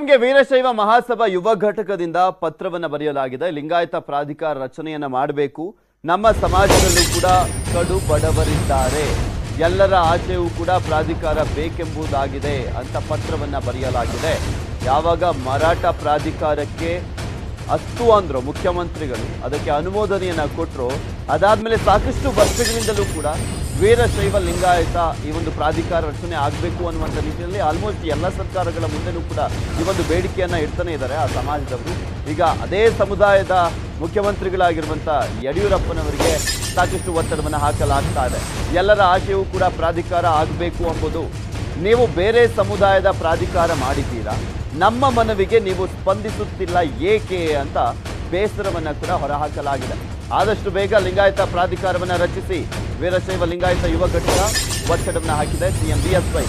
ನಮಗೆ ವೀರಶೈವ ಮಹಾಸಭಾ ಯುವ ಘಟಕದಿಂದ ಪತ್ರವನ್ನು ಬರೆಯಲಾಗಿದೆ. ಲಿಂಗಾಯತ ಪ್ರಾಧಿಕಾರ ರಚನೆಯನ್ನ ಮಾಡಬೇಕು. ನಮ್ಮ ಸಮಾಜದಲ್ಲೂ ಕೂಡ ಕಡು ಬಡವರಿದ್ದಾರೆ. ಎಲ್ಲರ ಆಚೆಯೂ ಕೂಡ ಪ್ರಾಧಿಕಾರ ಬೇಕೆಂಬುದಾಗಿದೆ ಅಂತ ಪತ್ರವನ್ನ ಬರೆಯಲಾಗಿದೆ. ಯಾವಾಗ ಮರಾಠ ಪ್ರಾಧಿಕಾರಕ್ಕೆ ಅಸ್ತು ಅಂದ್ರು ಮುಖ್ಯಮಂತ್ರಿಗಳು, ಅದಕ್ಕೆ ಅನುಮೋದನೆಯನ್ನ ಕೊಟ್ಟರು ಅದಾದ್ಮೇಲೆ ಸಾಕಷ್ಟು ವರ್ಷಗಳಿಂದಲೂ ಕೂಡ ವೀರಶೈವ ಲಿಂಗಾಯತ ಈ ಒಂದು ಪ್ರಾಧಿಕಾರ ರಚನೆ ಆಗಬೇಕು ಅನ್ನುವಂಥ ನಿಟ್ಟಿನಲ್ಲಿ ಆಲ್ಮೋಸ್ಟ್ ಎಲ್ಲ ಸರ್ಕಾರಗಳ ಮುಂದೆನೂ ಕೂಡ ಈ ಒಂದು ಬೇಡಿಕೆಯನ್ನು ಇಡ್ತಾನೆ ಇದ್ದಾರೆ ಆ ಸಮಾಜದವರು. ಈಗ ಅದೇ ಸಮುದಾಯದ ಮುಖ್ಯಮಂತ್ರಿಗಳಾಗಿರುವಂಥ ಯಡಿಯೂರಪ್ಪನವರಿಗೆ ಸಾಕಷ್ಟು ಒತ್ತಡವನ್ನು ಹಾಕಲಾಗ್ತಾ ಇದೆ. ಎಲ್ಲರ ಆಶಯವೂ ಕೂಡ ಪ್ರಾಧಿಕಾರ ಆಗಬೇಕು ಎಂಬುದು ನೀವು ಬೇರೆ ಸಮುದಾಯದ ಪ್ರಾಧಿಕಾರ ಮಾಡಿದ್ದೀರಾ? ನಮ್ಮ ಮನವಿಗೆ ನೀವು ಸ್ಪಂದಿಸುತ್ತಿಲ್ಲ ಏಕೆ ಅಂತ ಬೇಸರವನ್ನ ಕೂಡ ಹೊರಹಾಕಲಾಗಿದೆ. ಆದಷ್ಟು ಬೇಗ ಲಿಂಗಾಯತ ಪ್ರಾಧಿಕಾರವನ್ನ ರಚಿಸಿ ವೀರಶೈವ ಲಿಂಗಾಯತ ಯುವ ಘಟಕ ಒತ್ತಡವನ್ನು ಹಾಕಿದೆ ಸಿಎಂ ಬಿಎಸ್ವೈ.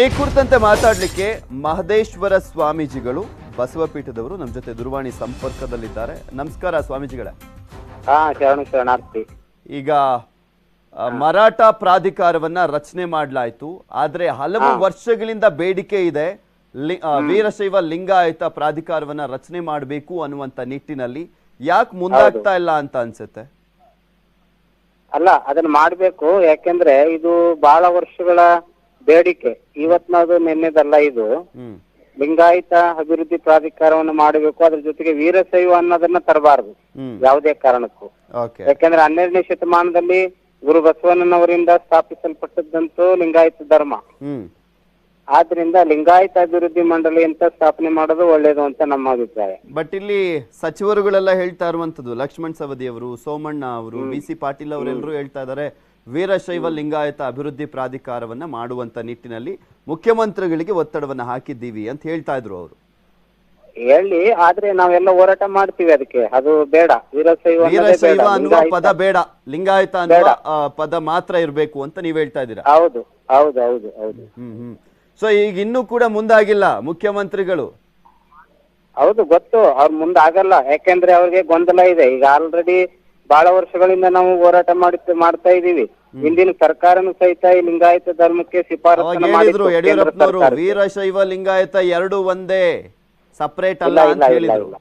ಈ ಕುರಿತಂತೆ ಮಾತಾಡಲಿಕ್ಕೆ ಮಹದೇಶ್ವರ ಸ್ವಾಮೀಜಿಗಳು ಬಸವಪೀಠದವರು ನಮ್ಮ ಜೊತೆ ದೂರವಾಣಿ ಸಂಪರ್ಕದಲ್ಲಿದ್ದಾರೆ. ನಮಸ್ಕಾರ ಸ್ವಾಮೀಜಿಗಳೇ. ಈಗ ಮರಾಠ ಪ್ರಾಧಿಕಾರವನ್ನ ರಚನೆ ಮಾಡಲಾಯಿತು. ಆದ್ರೆ ಹಲವು ವರ್ಷಗಳಿಂದ ಬೇಡಿಕೆ ಇದೆ. ವೀರಶೈವ ಲಿಂಗಾಯತ ಪ್ರಾಧಿಕಾರವನ್ನ ರಚನೆ ಮಾಡಬೇಕು ಅನ್ನುವಂತ ನಿಟ್ಟಿನಲ್ಲಿ ಯಾಕೆ ಮುಂದಾಗ್ತಾ ಇಲ್ಲ ಅಂತ ಅನ್ಸುತ್ತೆ? ಅಲ್ಲ ಅದನ್ನ ಮಾಡ್ಬೇಕು. ಯಾಕೆಂದ್ರೆ ಇದು ಬಹಳ ವರ್ಷಗಳ ಬೇಡಿಕೆ. ಇವತ್ನದು ನಿನ್ನೆದಲ್ಲ ಇದು. ಲಿಂಗಾಯತ ಅಭಿವೃದ್ಧಿ ಪ್ರಾಧಿಕಾರವನ್ನು ಮಾಡಬೇಕು. ಅದ್ರ ಜೊತೆಗೆ ವೀರಶೈವ ಅನ್ನೋದನ್ನ ತರಬಾರದು. ಯಾವುದೇ ಕಾರಣಕ್ಕೂ. ಯಾಕೆಂದ್ರೆ ಹನ್ನೆರಡನೇ ಶತಮಾನದಲ್ಲಿ ಗುರು ಬಸವಣ್ಣನವರಿಂದ ಸ್ಥಾಪಿಸಲ್ಪಟ್ಟದ್ದಂತೂ ಲಿಂಗಾಯತ ಧರ್ಮ. ಹ್ಮ್. ಆದ್ರಿಂದ ಲಿಂಗಾಯತ ಅಭಿವೃದ್ಧಿ ಮಂಡಳಿ ಅಂತ ಸ್ಥಾಪನೆ ಮಾಡೋದು ಒಳ್ಳೇದು ಅಂತ ನಮ್ಮ ಅಭಿಪ್ರಾಯ. ಬಟ್ ಇಲ್ಲಿ ಸಚಿವರುಗಳೆಲ್ಲ ಹೇಳ್ತಾ ಇರುವಂತದ್ದು ಲಕ್ಷ್ಮಣ್ ಸವದಿ ಅವರು ಸೋಮಣ್ಣ ಅವರು ಬಿ ಸಿ ಪಾಟೀಲ್ ಅವರೆಲ್ಲರೂ ಹೇಳ್ತಾ ಇದ್ದಾರೆ ವೀರಶೈವ ಲಿಂಗಾಯತ ಅಭಿವೃದ್ಧಿ ಪ್ರಾಧಿಕಾರವನ್ನ ಮಾಡುವಂತ ನಿಟ್ಟಿನಲ್ಲಿ ಮುಖ್ಯಮಂತ್ರಿಗಳಿಗೆ ಒತ್ತಡವನ್ನ ಹಾಕಿದ್ದೀವಿ ಅಂತ ಹೇಳ್ತಾ ಇದ್ರು ಅವರು. ಹೇಳಿ ಆದ್ರೆ ನಾವೆಲ್ಲ ಹೋರಾಟ ಮಾಡ್ತೀವಿ ಅದಕ್ಕೆ. ಅದು ಬೇಡ. ವೀರಶೈವ ಅನ್ನೋದೇ ವೀರಶೈವ ಬೇಡ. ಅನ್ನುವ ಲಿಂಗಾಯತ- ಪದ ಬೇಡ. ಲಿಂಗಾಯತ ಅನ್ನುವ ಆ, ಪದ ಮಾತ್ರ ಇರಬೇಕು ಅಂತ ನೀವ್ ಹೇಳ್ತಾ ಇದ್ದೀರಾ? ಹೌದು. ಹೌದು ಹೌದು ಹೌದು. ಹ್ಮ್ ಹ್ಮ್. ಸೊ ಈಗ ಇನ್ನೂ ಕೂಡ ಮುಂದಾಗಿಲ್ಲ ಮುಖ್ಯಮಂತ್ರಿಗಳು? ಹೌದು ಗೊತ್ತು. ಅವ್ರ ಮುಂದೆ ಆಗಲ್ಲ ಯಾಕೆಂದ್ರೆ ಅವ್ರಿಗೆ ಗೊಂದಲ ಇದೆ. ಈಗ ಆಲ್ರೆಡಿ ಬಹಳ ವರ್ಷಗಳಿಂದ ನಾವು ಹೋರಾಟ ಮಾಡಿ ಮಾಡ್ತಾ ಇದೀವಿ ಹಿಂದಿನ ಸರ್ಕಾರನು ಸಹಿತ ಈ ಲಿಂಗಾಯತ ಧರ್ಮಕ್ಕೆ ಶಿಫಾರಸು ಯಡಿಯೂರಪ್ಪ ಹೇಳಿದ್ರು ಯಡಿಯೂರಪ್ಪನವರು ವೀರಶೈವ ಲಿಂಗಾಯತ ಎರಡು ಒಂದೇ. ಸಪರೇಟ್ ಅಲ್ಲ ಇಲ್ಲ ಅಂತ ಇಲ್ಲ ಹೇಳಿದ್ರು. ಇಲ್ಲ.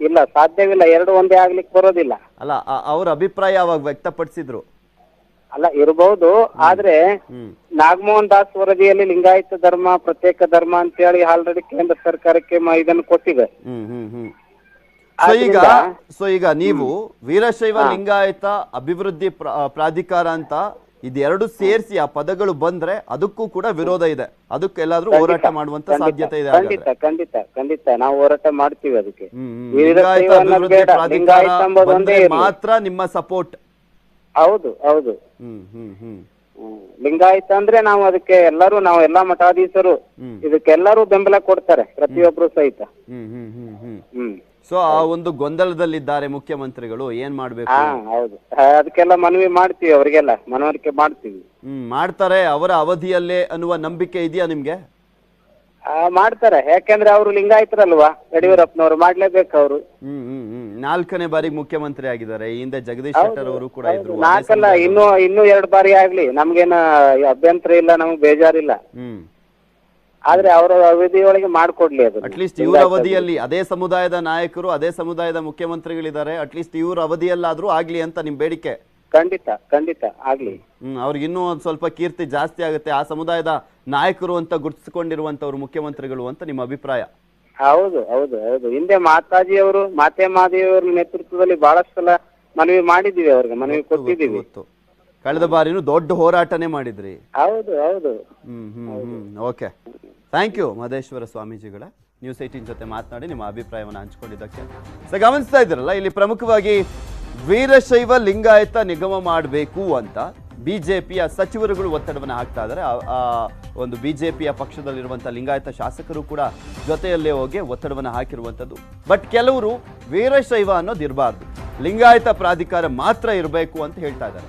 ಇಲ್ಲ ಸಾಧ್ಯವಿಲ್ಲ. ಎರಡು ಒಂದೇ ಆಗ್ಲಿಕ್ಕೆ ಬರೋದಿಲ್ಲ. ಅಲ್ಲ ಅವರ ಅವ್ರ ಅಭಿಪ್ರಾಯ ಅವಾಗ ವ್ಯಕ್ತಪಡಿಸಿದ್ರು. ಅಲ್ಲ ಇರಬಹುದು ಆದ್ರೆ ಹ್ಮ್. ನಾಗಮೋಹನ್ ದಾಸ್ ವರದಿಯಲ್ಲಿ ಲಿಂಗಾಯತ ಧರ್ಮ ಪ್ರತ್ಯೇಕ ಧರ್ಮ ಅಂತ ಹೇಳಿ ಆಲ್ರೆಡಿ ಕೇಂದ್ರ ಸರ್ಕಾರಕ್ಕೆ ಮ- ಇದನ್ನು ಕೊಟ್ಟಿದೆ. ಹ್ಮ್ ಹ್ಮ್ ಹ್ಮ್. ಸೊ ಈಗ ಸೊ ಈಗ ನೀವು ವೀರಶೈವ ಲಿಂಗಾಯತ ಅಭಿವೃದ್ಧಿ ಪ್ರ- ಪ್ರಾಧಿಕಾರ ಅಂತ ಇದೆರಡು ಸೇರಿಸಿ ಆ ಪದಗಳು ಬಂದ್ರೆ ಅದಕ್ಕೂ ಕೂಡ ವಿರೋಧ ಇದೆ. ಅದಕ್ಕೆಲ್ಲಾದ್ರೂ ಹೋರಾಟ ಮಾಡುವಂತ ಸಾಧ್ಯತೆ ಇದೆ ಖಂಡಿತ ಖಂಡಿತ ಖಂಡಿತ. ನಾವು ಹೋರಾಟ ಮಾಡ್ತೀವಿ ಅದಕ್ಕೆ. ಲಿಂಗಾಯತ ಅಭಿವೃದ್ಧಿ ಪ್ರಾಧಿಕಾರ ಬಂದ್ರೆ ಮಾತ್ರ ನಿಮ್ಮ ಸಪೋರ್ಟ್ ಹೌದು ಹೌದು. ಹ್ಮ್ ಹ್ಮ್. ಲಿಂಗಾಯತ ಅಂದ್ರೆ ನಾವು ಅದಕ್ಕೆ ಎಲ್ಲರೂ ನಾವು ಎಲ್ಲಾ ಮಠಾಧೀಶರು. ಇದಕ್ಕೆಲ್ಲರೂ ಬೆಂಬಲ ಕೊಡ್ತಾರೆ ಪ್ರತಿಯೊಬ್ರು ಸಹಿತ. ಹ್ಮ್ ಹ್ಮ್ ಹ್ಮ್ ಹ್ಮ್. ಹ್ಮ್. ಸೊ ಆ ಒಂದು ಗೊಂದಲದಲ್ಲಿದ್ದಾರೆ ಮುಖ್ಯಮಂತ್ರಿಗಳು ಏನ್ ಮಾಡ್ಬೇಕು? ಹಾ ಹೌದು. ಆ, ಅದಕ್ಕೆಲ್ಲ ಮನವಿ ಮಾಡ್ತೀವಿ ಅವರಿಗೆಲ್ಲ ಮನವರಿಕೆ ಮಾಡ್ತೀವಿ. ಹ್ಮ್ ಮಾಡ್ತಾರೆ ಅವರ ಅವಧಿಯಲ್ಲೇ ಅನ್ನುವ ನಂಬಿಕೆ ಇದೆಯಾ ನಿಮ್ಗೆ? ಆ, ಮಾಡ್ತಾರೆ. ಯಾಕೆಂದ್ರೆ ಅವರು ಲಿಂಗಾಯತರಲ್ವಾ? ಯಡಿಯೂರಪ್ಪನವರು ಮಾಡ್ಲೇಬೇಕು ಅವರು. ಹ್ಮ್ ಹ್ಮ್ ಹ್ಮ್. ನಾಲ್ಕನೇ ಬಾರಿಗೆ ಮುಖ್ಯಮಂತ್ರಿ ಆಗಿದ್ದಾರೆ. ಈ ಹಿಂದೆ ಜಗದೀಶ್ ಶೆಟ್ಟರ್ ಅವರು ಕೂಡ ಇದ್ರು. ಅದೇ ನಾಲ್ಕಲ್ಲ. ಇನ್ನು ಇನ್ನು ಎರಡು ಬಾರಿ ಆಗ್ಲಿ. ನಮ್ಗೇನ ಅಭ್ಯಂತರ ಇಲ್ಲ ನಮ್ಗೆ ಬೇಜಾರಿಲ್ಲ. ಹ್ಮ್. ಆದ್ರೆ ಅವರ ಅವಧಿಯೊಳಗೆ ಮಾಡಿಕೊಡ್ಲಿ ಅದು. ಅಟ್ಲೀಸ್ಟ್ ಇವ್ರ ಅವಧಿಯಲ್ಲಿ ಅದೇ ಸಮುದಾಯದ ನಾಯಕರು ಅದೇ ಸಮುದಾಯದ ಮುಖ್ಯಮಂತ್ರಿಗಳಿದ್ದಾರೆ. ಅಟ್ಲೀಸ್ಟ್ ಇವ್ರ ಅವಧಿಯಲ್ಲಾದ್ರೂ ಆಗ್ಲಿ ಅಂತ ನಿಮ್ ಬೇಡಿಕೆ. ಖಂಡಿತ ಖಂಡಿತ ಆಗ್ಲಿ. ಹ್ಮ್ ಅವ್ರಿಗೆ ಇನ್ನೂ ಒಂದ್ ಸ್ವಲ್ಪ ಕೀರ್ತಿ ಜಾಸ್ತಿ ಆಗುತ್ತೆ. ಆ ಸಮುದಾಯದ ನಾಯಕರು ಅಂತ ಗುರುತಿಸಿಕೊಂಡಿರುವಂತವ್ರು ಮುಖ್ಯಮಂತ್ರಿಗಳು ಅಂತ ನಿಮ್ಮ ಅಭಿಪ್ರಾಯ? ಹೌದು ಹೌದು ಹೌದು. ಹಿಂದೆ ಮಾತಾಜಿ ಅವರು ಮಾತೆ ಮಾದೇವಿಯವರ ನೇತೃತ್ವದಲ್ಲಿ ಬಹಳಷ್ಟು ಸಲ ಮನವಿ ಮಾಡಿದೀವಿ ಅವ್ರಿಗೆ ಮನವಿ ಕೊಟ್ಟಿದ್ದೀವಿ. ಗೊತ್ತು. ಕಳೆದ ಬಾರಿನೂ ದೊಡ್ಡ ಹೋರಾಟನೇ ಮಾಡಿದ್ರಿ. ಹೌದು ಹೌದು. Hmm hmm hmm okay thank you Mahadeshwara ಸ್ವಾಮೀಜಿಗಳ. ನ್ಯೂಸ್ ಏಟೀನ್ ಜೊತೆ ಮಾತನಾಡಿ ನಿಮ್ಮ ಅಭಿಪ್ರಾಯವನ್ನು ಹಂಚಿಕೊಂಡಿದ್ದಕ್ಕೆ. ಸೊ ಗಮನಿಸ್ತಾ ಇದ್ದೀರಲ್ಲ, ಇಲ್ಲಿ ಪ್ರಮುಖವಾಗಿ ವೀರಶೈವ ಲಿಂಗಾಯತ ನಿಗಮ ಮಾಡಬೇಕು ಅಂತ ಬಿಜೆಪಿಯ ಸಚಿವರುಗಳು ಒತ್ತಡವನ್ನು ಹಾಕ್ತಾ ಇದ್ದಾರೆ. ಒಂದು ಬಿಜೆಪಿಯ ಪಕ್ಷದಲ್ಲಿರುವಂಥ ಲಿಂಗಾಯತ ಶಾಸಕರು ಕೂಡ ಜೊತೆಯಲ್ಲೇ ಹೋಗಿ ಒತ್ತಡವನ್ನು ಹಾಕಿರುವಂಥದ್ದು. ಬಟ್ ಕೆಲವರು ವೀರಶೈವ ಅನ್ನೋದು ಇರಬಾರ್ದು. ಲಿಂಗಾಯತ ಪ್ರಾಧಿಕಾರ ಮಾತ್ರ ಇರಬೇಕು ಅಂತ ಹೇಳ್ತಾ ಇದ್ದಾರೆ.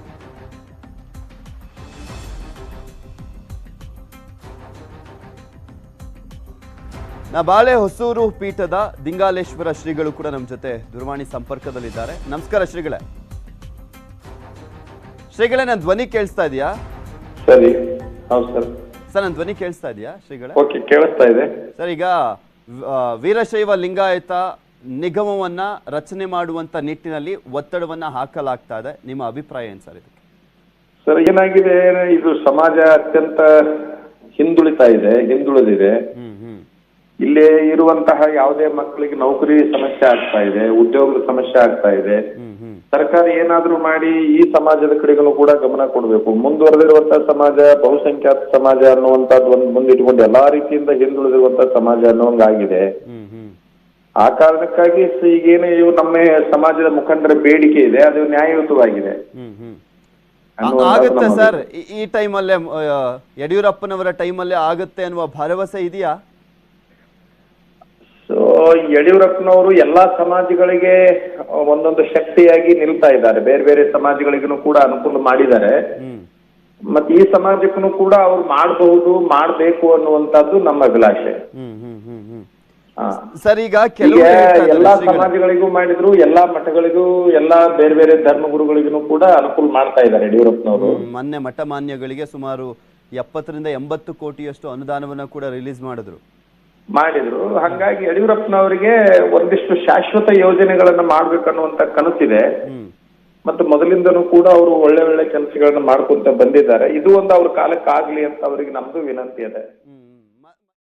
ನಾ ಬಾಳೆ ಹೊಸೂರು ಪೀಠದ ದಿಂಗಾಲೇಶ್ವರ ಶ್ರೀಗಳು ಕೂಡ ನಮ್ಮ ಜೊತೆ ದೂರವಾಣಿ ಸಂಪರ್ಕದಲ್ಲಿದ್ದಾರೆ. ನಮಸ್ಕಾರ ಶ್ರೀಗಳೇ. ಶ್ರೀಗಳೇ ನನ್ನ ಧ್ವನಿ ಕೇಳಿಸ್ತಾ ಇದೆಯಾ? ಸರಿ ಹೌದು ಸರ್ ಸರ್ ನನ್ನ ಧ್ವನಿ ಕೇಳಿಸ್ತಾ ಇದೆಯಾ ಶ್ರೀಗಳೇ? ಓಕೆ ಕೇಳಿಸ್ತಾ ಇದೆ. ಸರ್ ಈಗ ವೀರಶೈವ ಲಿಂಗಾಯತ ನಿಗಮವನ್ನ ರಚನೆ ಮಾಡುವಂತ ನಿಟ್ಟಿನಲ್ಲಿ ಒತ್ತಡವನ್ನ ಹಾಕಲಾಗ್ತಾ ಇದೆ. ನಿಮ್ಮ ಅಭಿಪ್ರಾಯ ಏನು ಸರ್ ಇದಕ್ಕೆ? ಸರ್ ಏನಾಗಿದೆ ಇದು ಸಮಾಜ ಅತ್ಯಂತ ಹಿಂದುಳಿತಾ ಇದೆ ಹಿಂದುಳಿದಿದೆ. ಇಲ್ಲಿ ಇರುವಂತಹ ಯಾವುದೇ ಮಕ್ಕಳಿಗೆ ನೌಕರಿ ಸಮಸ್ಯೆ ಆಗ್ತಾ ಇದೆ ಉದ್ಯೋಗದ ಸಮಸ್ಯೆ ಆಗ್ತಾ ಇದೆ. ಸರ್ಕಾರ ಏನಾದ್ರೂ ಮಾಡಿ ಈ ಸಮಾಜದ ಕಡೆಗೂ ಕೂಡ ಗಮನ ಕೊಡಬೇಕು. ಮುಂದುವರೆದಿರುವಂತಹ ಸಮಾಜ ಬಹುಸಂಖ್ಯಾತ ಸಮಾಜ ಅನ್ನುವಂತಹದ್ದು ಒಂದು ಮುಂದಿಟ್ಕೊಂಡು ಎಲ್ಲಾ ರೀತಿಯಿಂದ ಹಿಂದುಳಿದಿರುವಂತಹ ಸಮಾಜ ಅನ್ನೋಂಗಾಗಿದೆ ಆ ಕಾರಣಕ್ಕಾಗಿ ಈಗೇನು ಇವು ನಮ್ಮ ಸಮಾಜದ ಮುಖಂಡರ ಬೇಡಿಕೆ ಇದೆ ಅದು ನ್ಯಾಯಯುತವಾಗಿದೆ. ಆಗುತ್ತೆ ಸರ್ ಈ- ಟೈಮಲ್ಲೇ ಯಡಿಯೂರಪ್ಪನವರ ಟೈಮಲ್ಲೇ ಆಗುತ್ತೆ ಅನ್ನುವ ಭರವಸೆ ಇದೆಯಾ? ಯಡಿಯೂರಪ್ಪನವರು ಎಲ್ಲಾ ಸಮಾಜಗಳಿಗೆ ಒಂದೊಂದು ಶಕ್ತಿಯಾಗಿ ನಿಲ್ತಾ ಇದ್ದಾರೆ. ಬೇರೆ ಬೇರೆ ಸಮಾಜಗಳಿಗೂ ಕೂಡ ಅನುಕೂಲ ಮಾಡಿದ್ದಾರೆ. ಮತ್ತೆ ಈ ಸಮಾಜಕ್ಕೂ ಕೂಡ ಅವ್ರು ಮಾಡಬಹುದು ಮಾಡಬೇಕು ಅನ್ನುವಂತದ್ದು ನಮ್ಮ ಅಭಿಲಾಷೆ. ಸರ್ ಈಗ ಕೆಲವು ಎಲ್ಲಾ ಸಮಾಜಗಳಿಗೂ ಮಾಡಿದ್ರು ಎಲ್ಲಾ ಮಠಗಳಿಗೂ ಎಲ್ಲಾ ಬೇರೆ ಬೇರೆ ಧರ್ಮಗುರುಗಳಿಗೂ ಕೂಡ ಅನುಕೂಲ ಮಾಡ್ತಾ ಇದ್ದಾರೆ ಯಡಿಯೂರಪ್ಪನವರು. ಮೊನ್ನೆ ಮಠ ಮಾನ್ಯಗಳಿಗೆ ಸುಮಾರು ಎಪ್ಪತ್ತರಿಂದ ಎಂಬತ್ತು ಕೋಟಿಯಷ್ಟು ಅನುದಾನವನ್ನ ಕೂಡ ರಿಲೀಸ್ ಮಾಡಿದ್ರು. ಮಾಡಿದ್ರು. ಹಂಗಾಗಿ ಯಡಿಯೂರಪ್ಪನವರಿಗೆ ಒಂದಿಷ್ಟು ಶಾಶ್ವತ ಯೋಜನೆಗಳನ್ನ ಮಾಡ್ಬೇಕನ್ನುವಂತ ಕನಸಿದೆ. ಮತ್ತು ಮೊದಲಿಂದನೂ ಕೂಡ ಅವರು ಒಳ್ಳೆ ಒಳ್ಳೆ ಕೆಲಸಗಳನ್ನ ಮಾಡ್ಕೊಂತ ಬಂದಿದ್ದಾರೆ. ಇದು ಒಂದು ಅವ್ರ ಕಾಲಕ್ಕೆ ಆಗ್ಲಿ ಅಂತ ಅವರಿಗೆ ನಮ್ದು ವಿನಂತಿ ಇದೆ.